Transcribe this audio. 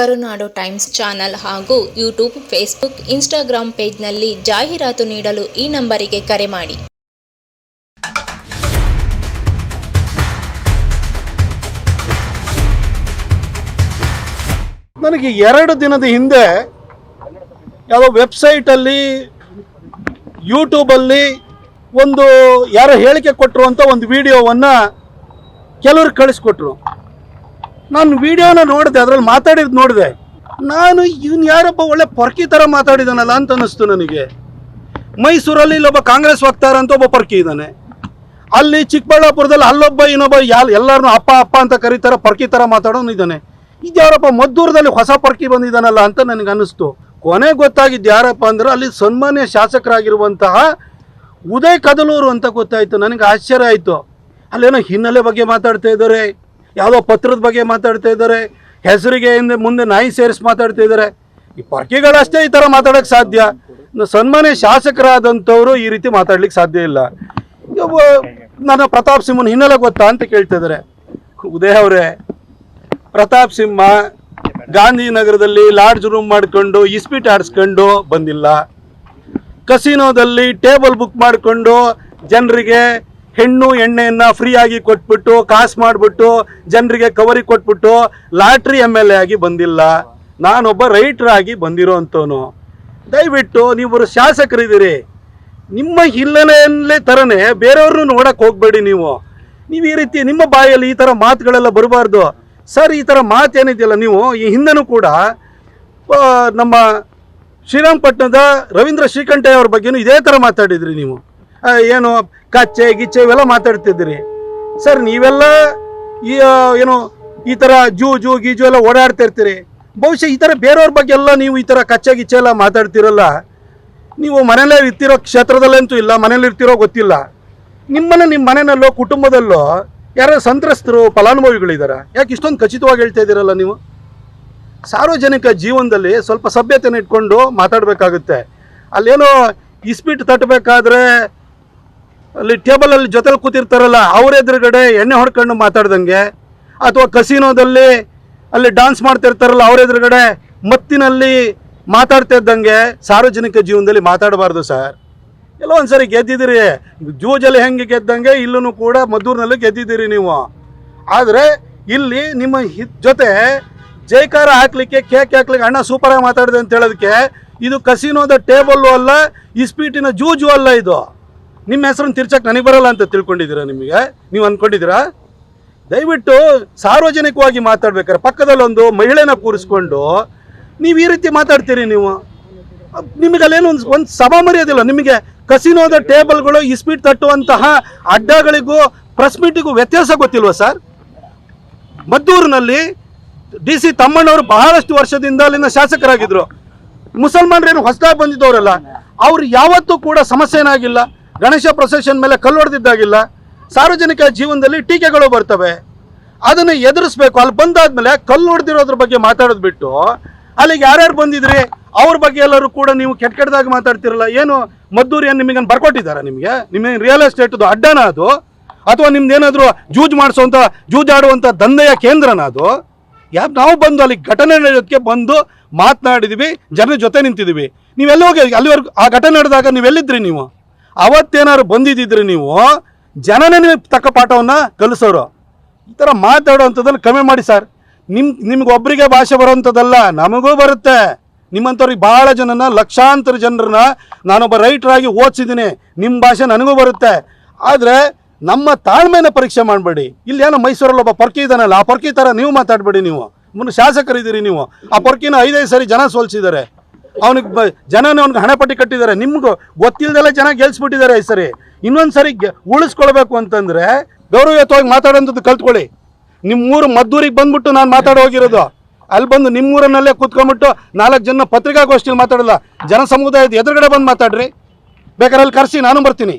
ಕರುನಾಡು times channel ಹಾಗೂ YouTube, Facebook Instagram ಪೇಜ್ನಲ್ಲಿ ಜಾಹೀರಾತು ನೀಡಲು ಈ ನಂಬರಿಗೆ ಕರೆ ಮಾಡಿ. ನನಗೆ ಎರಡು ದಿನದ ಹಿಂದೆ ಯಾವ ವೆಬ್ಸೈಟಲ್ಲಿ, ಯೂಟ್ಯೂಬಲ್ಲಿ ಒಂದು ಯಾರೋ ಹೇಳಿಕೆ ಕೊಟ್ಟರು ಅಂತ ಒಂದು ವಿಡಿಯೋವನ್ನು ಕೆಲವ್ರಿಗೆ ಕಳಿಸ್ಕೊಟ್ರು. ನಾನು ವಿಡಿಯೋನ ನೋಡಿದೆ, ಅದರಲ್ಲಿ ಮಾತಾಡಿದ್ದು ನೋಡಿದೆ. ನಾನು ಇವನು ಯಾರೊಬ್ಬ ಒಳ್ಳೆ ಪೊರ್ಕಿ ಥರ ಮಾತಾಡಿದಾನಲ್ಲ ಅಂತ ಅನ್ನಿಸ್ತು ನನಗೆ. ಮೈಸೂರಲ್ಲಿ ಇಲ್ಲೊಬ್ಬ ಕಾಂಗ್ರೆಸ್ ವಕ್ತಾರ ಅಂತ ಒಬ್ಬ ಪರ್ಕಿ ಇದ್ದಾನೆ. ಅಲ್ಲಿ ಚಿಕ್ಕಬಳ್ಳಾಪುರದಲ್ಲಿ ಅಲ್ಲೊಬ್ಬ ಇನ್ನೊಬ್ಬ ಯಾ ಎಲ್ಲರನ್ನೂ ಅಪ್ಪ ಅಪ್ಪ ಅಂತ ಕರೀತಾರೆ, ಪರ್ಕಿ ಥರ ಮಾತಾಡೋನು ಇದ್ದಾನೆ. ಇದು ಯಾರಪ್ಪ ಮದ್ದೂರದಲ್ಲಿ ಹೊಸ ಪರ್ಕಿ ಬಂದಿದ್ದಾನಲ್ಲ ಅಂತ ನನಗೆ ಅನ್ನಿಸ್ತು. ಕೊನೆ ಗೊತ್ತಾಗಿದ್ದು ಯಾರಪ್ಪ ಅಂದ್ರೆ ಅಲ್ಲಿ ಸನ್ಮಾನ್ಯ ಶಾಸಕರಾಗಿರುವಂತಹ ಉದಯ್ ಕದಲೂರು ಅಂತ ಗೊತ್ತಾಯಿತು, ನನಗೆ ಆಶ್ಚರ್ಯ ಆಯಿತು. ಅಲ್ಲೇನೋ ಹಿನ್ನೆಲೆ ಬಗ್ಗೆ ಮಾತಾಡ್ತಾ ಇದ್ದಾರೆ. ಯಾವುದೋ ಪತ್ರದ ಬಗ್ಗೆ ಮಾತಾಡ್ತಾ ಇದ್ದಾರೆ, ಹೆಸರಿಗೆ ಹಿಂದೆ ಮುಂದೆ ನಾಯಿ ಸೇರಿಸಿ ಮಾತಾಡ್ತಾ ಇದ್ದಾರೆ. ಈ ಪರ್ಕಿಗಳಷ್ಟೇ ಈ ಥರ ಮಾತಾಡೋಕ್ಕೆ ಸಾಧ್ಯ. ಸನ್ಮಾನ್ಯ ಶಾಸಕರಾದಂಥವರು ಈ ರೀತಿ ಮಾತಾಡ್ಲಿಕ್ಕೆ ಸಾಧ್ಯ ಇಲ್ಲ. ನನ್ನ ಪ್ರತಾಪ್ ಸಿಂಹನ ಹಿನ್ನೆಲೆ ಗೊತ್ತಾ ಅಂತ ಕೇಳ್ತಾ ಇದ್ದಾರೆ. ಉದಯ ಅವರೇ, ಪ್ರತಾಪ್ ಸಿಂಹ ಗಾಂಧಿನಗರದಲ್ಲಿ ಲಾಡ್ಜ್ ರೂಮ್ ಮಾಡಿಕೊಂಡು ಇಸ್ಪೀಟ್ ಆಡಿಸ್ಕೊಂಡು ಬಂದಿಲ್ಲ. ಕಸಿನೋದಲ್ಲಿ ಟೇಬಲ್ ಬುಕ್ ಮಾಡಿಕೊಂಡು ಜನರಿಗೆ ಹೆಣ್ಣು ಎಣ್ಣೆಯನ್ನು ಫ್ರೀಯಾಗಿ ಕೊಟ್ಬಿಟ್ಟು, ಕಾಸು ಮಾಡಿಬಿಟ್ಟು, ಜನರಿಗೆ ಕವರಿ ಕೊಟ್ಬಿಟ್ಟು ಲಾಟ್ರಿ ಎಂ ಎಲ್ ಎ ಆಗಿ ಬಂದಿಲ್ಲ. ನಾನೊಬ್ಬ ರೈಟರ್ ಆಗಿ ಬಂದಿರೋ ಅಂಥವನು ದಯವಿಟ್ಟು ನೀವು ಶಾಸಕರಿದ್ದೀರಿ. ನಿಮ್ಮ ಹಿನ್ನೆಲೆಯಲ್ಲೇ ಥರನೇ ಬೇರೆಯವ್ರನ್ನೂ ನೋಡಕ್ಕೆ ಹೋಗಬೇಡಿ ನೀವು. ನೀವು ಈ ರೀತಿ ನಿಮ್ಮ ಬಾಯಲ್ಲಿ ಈ ಥರ ಮಾತುಗಳೆಲ್ಲ ಬರಬಾರ್ದು. ಸರ್, ಈ ಥರ ಮಾತೇನಿದೆಯಲ್ಲ ನೀವು, ಈ ಹಿಂದೆನೂ ಕೂಡ ನಮ್ಮ ಶ್ರೀರಂಗಪಟ್ಟಣದ ರವೀಂದ್ರ ಶ್ರೀಕಂಠಯ್ಯ ಅವ್ರ ಬಗ್ಗೆನೂ ಇದೇ ಥರ ಮಾತಾಡಿದ್ರಿ ನೀವು. ಏನು ಕಚ್ಚೆ ಗಿಚ್ಚೆ ಇವೆಲ್ಲ ಮಾತಾಡ್ತಿದ್ದೀರಿ. ಸರ್, ನೀವೆಲ್ಲ ಈ ಏನು ಈ ಥರ ಜೂ ಜೂ ಗೀಜು ಎಲ್ಲ ಓಡಾಡ್ತಾ ಇರ್ತೀರಿ. ಬಹುಶಃ ಈ ಥರ ಬೇರೆಯವ್ರ ಬಗ್ಗೆ ಎಲ್ಲ ನೀವು ಈ ಥರ ಕಚ್ಚೆ ಗಿಚ್ಚೆ ಎಲ್ಲ ಮಾತಾಡ್ತಿರಲ್ಲ. ನೀವು ಮನೇಲೇ ಇರ್ತಿರೋ ಕ್ಷೇತ್ರದಲ್ಲಂತೂ ಇಲ್ಲ ಮನೇಲಿ ಇರ್ತಿರೋ ಗೊತ್ತಿಲ್ಲ. ನಿಮ್ಮನ್ನ ನಿಮ್ಮ ಮನೆಯಲ್ಲೋ, ಕುಟುಂಬದಲ್ಲೋ ಯಾರೋ ಸಂತ್ರಸ್ತರು ಫಲಾನುಭವಿಗಳಿದ್ದಾರೆ ಯಾಕೆ ಇಷ್ಟೊಂದು ಖಚಿತವಾಗಿ ಹೇಳ್ತಾ ಇದ್ದೀರಲ್ಲ ನೀವು? ಸಾರ್ವಜನಿಕ ಜೀವನದಲ್ಲಿ ಸ್ವಲ್ಪ ಸಭ್ಯತೆನ ಇಟ್ಕೊಂಡು ಮಾತಾಡಬೇಕಾಗುತ್ತೆ. ಅಲ್ಲೇನೋ ಇಸ್ಪೀಟ್ ತಟ್ಟಬೇಕಾದ್ರೆ ಅಲ್ಲಿ ಟೇಬಲಲ್ಲಿ ಜೊತೆಲಿ ಕೂತಿರ್ತಾರಲ್ಲ, ಅವ್ರ ಎದುರುಗಡೆ ಎಣ್ಣೆ ಹೊಡ್ಕೊಂಡು ಮಾತಾಡ್ದಂಗೆ, ಅಥವಾ ಕಸಿನೋದಲ್ಲಿ ಅಲ್ಲಿ ಡಾನ್ಸ್ ಮಾಡ್ತಿರ್ತಾರಲ್ಲ, ಅವ್ರ ಎದುರುಗಡೆ ಮತ್ತಿನಲ್ಲಿ ಮಾತಾಡ್ತಾ ಇದ್ದಂಗೆ ಸಾರ್ವಜನಿಕ ಜೀವನದಲ್ಲಿ ಮಾತಾಡಬಾರ್ದು ಸರ್. ಎಲ್ಲ ಒಂದ್ಸರಿ ಗೆದ್ದಿದ್ದೀರಿ, ಜೂಜಲ್ಲಿ ಹೆಂಗೆ ಗೆದ್ದಂಗೆ ಇಲ್ಲೂ ಕೂಡ ಮದ್ದೂರಿನಲ್ಲಿ ಗೆದ್ದಿದ್ದೀರಿ ನೀವು. ಆದರೆ ಇಲ್ಲಿ ನಿಮ್ಮ ಜೊತೆ ಜೈಕಾರ ಹಾಕ್ಲಿಕ್ಕೆ ಕೇಕ್ ಹಾಕ್ಲಿಕ್ಕೆ ಅಣ್ಣ ಸೂಪರಾಗಿ ಮಾತಾಡಿದೆ ಅಂತ ಹೇಳೋದಕ್ಕೆ ಇದು ಕಸಿನೋದ ಟೇಬಲ್ಲು ಅಲ್ಲ ಇಸ್ಪೀಟಿನ ಜೂಜು ಅಲ್ಲ ಇದು. ನಿಮ್ಮ ಹೆಸರನ್ನು ತಿರ್ಚಕ್ಕೆ ನನಗೆ ಬರಲ್ಲ ಅಂತ ತಿಳ್ಕೊಂಡಿದ್ದೀರಾ ನಿಮಗೆ? ನೀವು ಅಂದ್ಕೊಂಡಿದ್ದೀರಾ ದಯವಿಟ್ಟು ಸಾರ್ವಜನಿಕವಾಗಿ ಮಾತಾಡ್ಬೇಕಾರೆ ಪಕ್ಕದಲ್ಲೊಂದು ಮಹಿಳೆನ ಕೂರಿಸ್ಕೊಂಡು ನೀವು ಈ ರೀತಿ ಮಾತಾಡ್ತೀರಿ ನೀವು. ನಿಮಗಲ್ಲೇನು ಒಂದು ಒಂದು ಸಭಾ ಮರ್ಯಾದಿಲ್ಲ ನಿಮಗೆ ಕಸಿನೋದ ಟೇಬಲ್ಗಳು ಇಸ್ಪೀಟ್ ತಟ್ಟುವಂತಹ ಅಡ್ಡಗಳಿಗೂ, ಪ್ರೆಸ್ ಮೀಟಿಗೂ ವ್ಯತ್ಯಾಸ ಗೊತ್ತಿಲ್ವಾ ಸರ್? ಮದ್ದೂರಿನಲ್ಲಿ ಡಿ ಸಿ ತಮ್ಮಣ್ಣವರು ಬಹಳಷ್ಟು ವರ್ಷದಿಂದ ಅಲ್ಲಿನ ಶಾಸಕರಾಗಿದ್ದರು ಮುಸಲ್ಮಾನರೇನು ಹೊಸದಾಗಿ ಬಂದಿದ್ದವರಲ್ಲ, ಅವ್ರು ಯಾವತ್ತೂ ಕೂಡ ಸಮಸ್ಯೆ ಏನಾಗಿಲ್ಲ ಗಣೇಶ ಪ್ರೊಸೆಷನ್ ಮೇಲೆ ಕಲ್ಲು ಹೊಡೆದಿದ್ದಾಗಿಲ್ಲ ಸಾರ್ವಜನಿಕ ಜೀವನದಲ್ಲಿ ಟೀಕೆಗಳು ಬರ್ತವೆ. ಅದನ್ನು ಎದುರಿಸ್ಬೇಕು. ಅಲ್ಲಿ ಬಂದಾದ್ಮೇಲೆ ಕಲ್ಲು ಹೊಡೆದಿರೋದ್ರ ಬಗ್ಗೆ ಮಾತಾಡೋದು ಬಿಟ್ಟು ಅಲ್ಲಿಗೆ ಯಾರ್ಯಾರು ಬಂದಿದ್ರಿ? ಅವ್ರ ಬಗ್ಗೆ ಎಲ್ಲರೂ ಕೂಡ ನೀವು ಕೆಟ್ಟ ಕೆಟ್ಟದಾಗಿ ಮಾತಾಡ್ತಿರಲ್ಲ. ಏನು ಮದ್ದೂರಿಯನ್ನು ಏನು ನಿಮಗೆ ಬರ್ಕೊಟ್ಟಿದ್ದಾರೆ ನಿಮಗೆ? ನಿಮಗೆ ರಿಯಲ್ ಎಸ್ಟೇಟ್ದು ಅಡ್ಡನ ಅದು? ಅಥವಾ ನಿಮ್ದೇನಾದರೂ ಜೂಜ್ ಮಾಡಿಸೋಂಥ ಜೂಜಾಡುವಂಥ ದಂಧೆಯ ಕೇಂದ್ರನ ಅದು? ಯಾಕೆ ನಾವು ಬಂದು ಅಲ್ಲಿ ಘಟನೆ ನಡೆಯೋದಕ್ಕೆ ಬಂದು ಮಾತನಾಡಿದ್ವಿ, ಜನರ ಜೊತೆ ನಿಂತಿದ್ದೀವಿ ನೀವೆಲ್ಲ ಹೋಗಿ, ಅಲ್ಲಿವರೆಗೂ ಆ ಘಟನೆ ನಡೆದಾಗ ನೀವೆಲ್ಲಿದ್ರಿ ನೀವು? ಅವತ್ತೇನಾದ್ರು ಬಂದಿದ್ದಿದ್ರೆ ನೀವು ಜನನೇ ತಕ್ಕ ಪಾಠವನ್ನು ಕಲಿಸೋರು. ಈ ಥರ ಮಾತಾಡೋವಂಥದ್ದನ್ನು ಕಮ್ಮಿ ಮಾಡಿ ಸರ್. ನಿಮ್ಮ ನಿಮ್ಗೆ ಒಬ್ಬರಿಗೆ ಭಾಷೆ ಬರೋವಂಥದ್ದಲ್ಲ, ನಮಗೂ ಬರುತ್ತೆ. ನಿಮ್ಮಂಥವ್ರಿಗೆ ಭಾಳ ಜನನ, ಲಕ್ಷಾಂತರ ಜನರನ್ನ ನಾನೊಬ್ಬ ರೈಟರ್ ಆಗಿ ಓದಿಸಿದ್ದೀನಿ. ನಿಮ್ಮ ಭಾಷೆ ನನಗೂ ಬರುತ್ತೆ. ಆದರೆ ನಮ್ಮ ತಾಳ್ಮೆನ ಪರೀಕ್ಷೆ ಮಾಡಬೇಡಿ. ಇಲ್ಲಿ ಏನೋ ಮೈಸೂರಲ್ಲಿ ಒಬ್ಬ ಪರ್ಕಿ ಇದ್ದಾನಲ್ಲ, ಆ ಪರ್ಕಿ ಥರ ನೀವು ಮಾತಾಡಬೇಡಿ ನೀವು. ಮುನ್ನ ಶಾಸಕರಿದ್ದೀರಿ ನೀವು. ಆ ಪರ್ಕಿನ ಐದೈದು ಸರಿ ಜನ ಸೋಲ್ಸಿದ್ದಾರೆ. ಅವನಿಗೆ ಬ ಜನನೇ ಅವ್ನಿಗೆ ಹಣಪಟ್ಟಿ ಕಟ್ಟಿದ್ದಾರೆ. ನಿಮ್ಗೂ ಗೊತ್ತಿಲ್ಲದೆಲ್ಲ ಜನ ಗೆಲ್ಸ್ಬಿಟ್ಟಿದ್ದಾರೆ ಈ ಸರಿ. ಇನ್ನೊಂದು ಸರಿ ಉಳಿಸ್ಕೊಳ್ಬೇಕು ಅಂತಂದ್ರೆ ಗೌರವಯುತವಾಗಿ ಮಾತಾಡೋಂಥದ್ದು ಕಲ್ತ್ಕೊಳ್ಳಿ. ನಿಮ್ಮೂರು ಮದ್ದೂರಿಗೆ ಬಂದ್ಬಿಟ್ಟು ನಾನು ಮಾತಾಡೋ ಹೋಗಿರೋದು. ಅಲ್ಲಿ ಬಂದು ನಿಮ್ಮೂರನ್ನಲ್ಲೇ ಕೂತ್ಕೊಂಡ್ಬಿಟ್ಟು ನಾಲ್ಕು ಜನ ಪತ್ರಿಕಾಗೋಷ್ಠಿಯಲ್ಲಿ ಮಾತಾಡಲ್ಲ. ಜನ ಸಮುದಾಯದ ಎದುರುಗಡೆ ಬಂದು ಮಾತಾಡ್ರಿ. ಬೇಕಾದ್ರೆ ಅಲ್ಲಿ ಕರೆಸಿ, ನಾನು ಬರ್ತೀನಿ.